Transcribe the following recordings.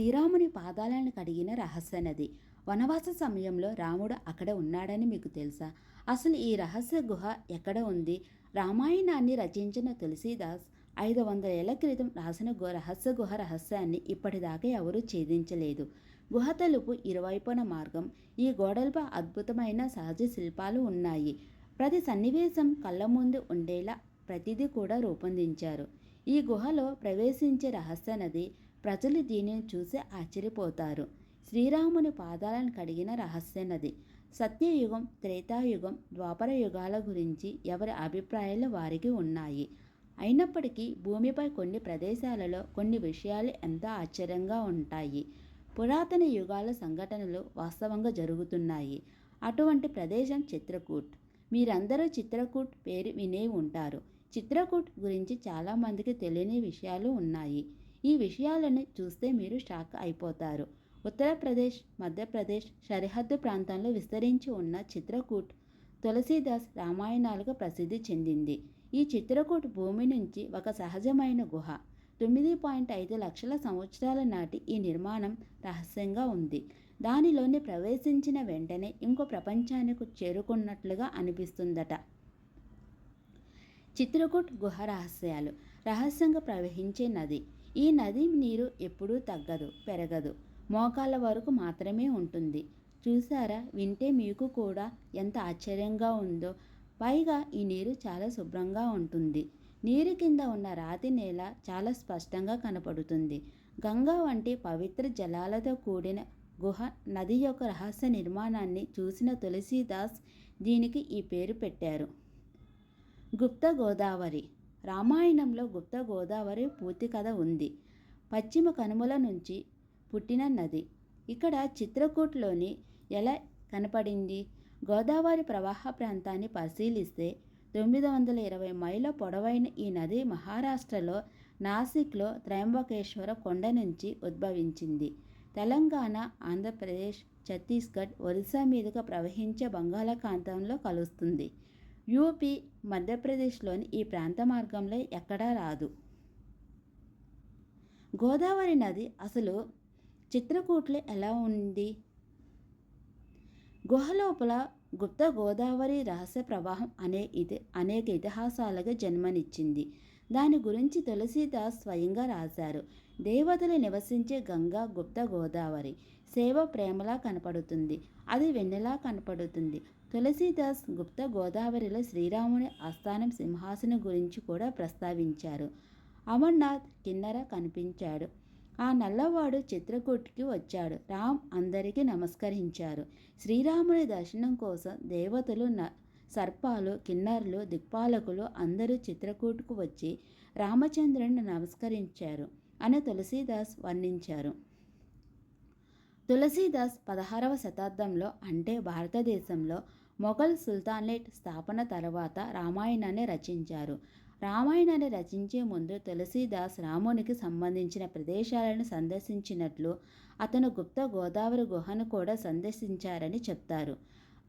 శ్రీరాముని పాదాలను కడిగిన రహస్య నది వనవాస సమయంలో రాముడు అక్కడ ఉన్నాడని మీకు తెలుసా? అసలు ఈ రహస్య గుహ ఎక్కడ ఉంది? రామాయణాన్ని రచించిన తులసీదాస్ ఐదు వందల ఏళ్ళ క్రితం రాసిన గు రహస్య గుహ రహస్యాన్ని ఇప్పటిదాకా ఎవరూ ఛేదించలేదు. గుహ తలుపు ఇరువైపున మార్గం ఈ గోడలపై అద్భుతమైన సహజ శిల్పాలు ఉన్నాయి. ప్రతి సన్నివేశం కళ్ళ ముందు ఉండేలా ప్రతిదీ కూడా రూపొందించారు. ఈ గుహలో ప్రవేశించే రహస్య నది ప్రజలు దీనిని చూసి ఆశ్చర్యపోతారు. శ్రీరాముని పాదాలను కడిగిన రహస్య నది సత్యయుగం త్రేతాయుగం ద్వాపర యుగాల గురించి ఎవరి అభిప్రాయాలు వారికి ఉన్నాయి? అయినప్పటికీ భూమిపై కొన్ని ప్రదేశాలలో కొన్ని విషయాలు ఎంతో ఆశ్చర్యంగా ఉంటాయి? పురాతన యుగాల సంఘటనలు వాస్తవంగా జరుగుతున్నాయి. అటువంటి ప్రదేశం చిత్రకూట్. మీరందరూ చిత్రకూట్ పేరు వినే ఉంటారు. చిత్రకూట్ గురించి చాలామందికి తెలియని విషయాలు ఉన్నాయి. ఈ విషయాలను చూస్తే మీరు షాక్ అయిపోతారు. ఉత్తరప్రదేశ్ మధ్యప్రదేశ్ సరిహద్దు ప్రాంతంలో విస్తరించి ఉన్న చిత్రకూట్ తులసీదాస్ రామాయణాలుగా ప్రసిద్ధి చెందింది. ఈ చిత్రకూట్ భూమి నుంచి ఒక సహజమైన గుహ. తొమ్మిది పాయింట్ ఐదు లక్షల సంవత్సరాల నాటి ఈ నిర్మాణం రహస్యంగా ఉంది. దానిలోని ప్రవేశించిన వెంటనే ఇంకో ప్రపంచానికి చేరుకున్నట్లుగా అనిపిస్తుందట. చిత్రకూట్ గుహ రహస్యాలు. రహస్యంగా ప్రవహించే నది. ఈ నది నీరు ఎప్పుడూ తగ్గదు పెరగదు. మోకాళ్ళ వరకు మాత్రమే ఉంటుంది. చూసారా వింటే మీకు కూడా ఎంత ఆశ్చర్యంగా ఉందో. పైగా ఈ నీరు చాలా శుభ్రంగా ఉంటుంది. నీరు కింద ఉన్న రాతి నేల చాలా స్పష్టంగా కనపడుతుంది. గంగా వంటి పవిత్ర జలాలతో కూడిన గుహ నది యొక్క రహస్య నిర్మాణాన్ని చూసిన తులసీదాస్ దీనికి ఈ పేరు పెట్టారు. గుప్త గోదావరి రామాయణంలో గుప్త గోదావరి పూర్తి కథ ఉంది. పశ్చిమ కనుమల నుంచి పుట్టిన నది. ఇక్కడ చిత్రకూట్లోని ఎలా కనపడింది? గోదావరి ప్రవాహ ప్రాంతాన్ని పరిశీలిస్తే తొమ్మిది వందల ఇరవై మైళ్ళ పొడవైన ఈ నది మహారాష్ట్రలో నాసిక్లో త్రయంబకేశ్వర కొండ నుంచి ఉద్భవించింది. తెలంగాణ ఆంధ్రప్రదేశ్ ఛత్తీస్గఢ్ ఒరిస్సా మీదుగా ప్రవహించే బంగాళాఖాతంలో కలుస్తుంది. యూపీ మధ్యప్రదేశ్లోని ఈ ప్రాంత మార్గంలో ఎక్కడా రాదు. గోదావరి నది అసలు చిత్రకూట్లో ఎలా ఉంది? గుహలోపల గుప్త గోదావరి రహస్య ప్రవాహం అనే ఇది అనేక ఇతిహాసాలుగా జన్మనిచ్చింది. దాని గురించి తులసీదాస్ స్వయంగా రాశారు. దేవతలు నివసించే గంగా గుప్త గోదావరి. సేవ ప్రేమలా కనపడుతుంది. అది వెన్నెలా కనపడుతుంది? తులసీదాస్ గుప్త గోదావరిలో శ్రీరాముని ఆస్థానం సింహాసనం గురించి కూడా ప్రస్తావించారు. అమర్నాథ్ కిన్నర కనిపించాడు. ఆ నల్లవాడు చిత్రకూట్కి వచ్చాడు. రామ్ అందరికీ నమస్కరించారు. శ్రీరాముని దర్శనం కోసం దేవతలు న సర్పాలు కిన్నర్లు దిక్పాలకులు అందరూ చిత్రకూటుకు వచ్చి రామచంద్రుని నమస్కరించారు అని తులసీదాస్ వర్ణించారు. తులసీదాస్ పదహారవ శతాబ్దంలో అంటే భారతదేశంలో మొఘల్ సుల్తాన్లేట్ స్థాపన తర్వాత రామాయణాన్ని రచించారు. రామాయణాన్ని రచించే ముందు తులసీదాస్ రామునికి సంబంధించిన ప్రదేశాలను సందర్శించినట్లు అతను గుప్త గోదావరి గుహను కూడా సందర్శించారని చెప్తారు.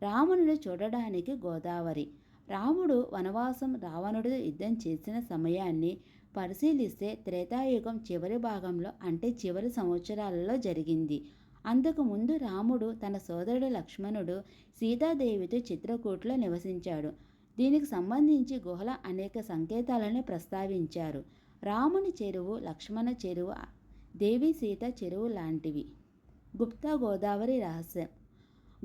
రాముని చూడడానికి గోదావరి. రాముడు వనవాసం రావణుడు యుద్ధం చేసిన సమయాన్ని పరిశీలిస్తే త్రేతాయుగం చివరి భాగంలో అంటే చివరి సంవత్సరాలలో జరిగింది. అంతకుముందు రాముడు తన సోదరుడు లక్ష్మణుడు సీతాదేవితో చిత్రకూట్లో నివసించాడు. దీనికి సంబంధించి గుహల అనేక సంకేతాలను ప్రస్తావించారు. రాముని చెరువు లక్ష్మణ చెరువు దేవి సీత చెరువు లాంటివి. గుప్తా గోదావరి రహస్యం.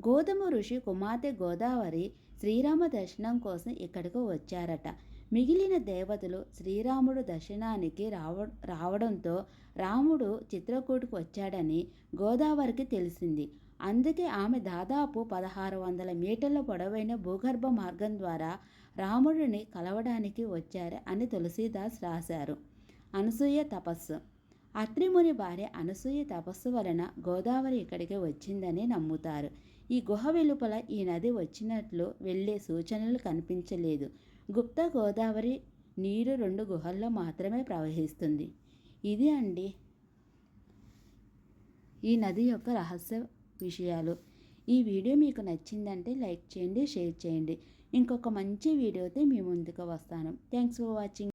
గోధుమ ఋషి కుమార్తె గోదావరి శ్రీరామ దర్శనం కోసం ఇక్కడికి వచ్చారట. మిగిలిన దేవతలు శ్రీరాముడు దర్శనానికి రావ రావడంతో రాముడు చిత్రకూటుకు వచ్చాడని గోదావరికి తెలిసింది. అందుకే ఆమె దాదాపు పదహారు వందల మీటర్ల పొడవైన భూగర్భ మార్గం ద్వారా రాముడిని కలవడానికి వచ్చారు అని తులసీదాస్ రాశారు. అనసూయ తపస్సు. అత్రిముని భార్య అనసూయ తపస్సు వలన గోదావరి ఇక్కడికి వచ్చిందని నమ్ముతారు. ఈ గుహ వెలుపల ఈ నది వచ్చినట్లు వెళ్ళే సూచనలు కనిపించలేదు. గుప్త గోదావరి నీరు రెండు గుహల్లో మాత్రమే ప్రవహిస్తుంది. ఇది అండి ఈ నది యొక్క రహస్య విషయాలు. ఈ వీడియో మీకు నచ్చిందంటే లైక్ చేయండి షేర్ చేయండి. ఇంకొక మంచి వీడియోతో మీ ముందుకు వస్తాను. Thanks for watching.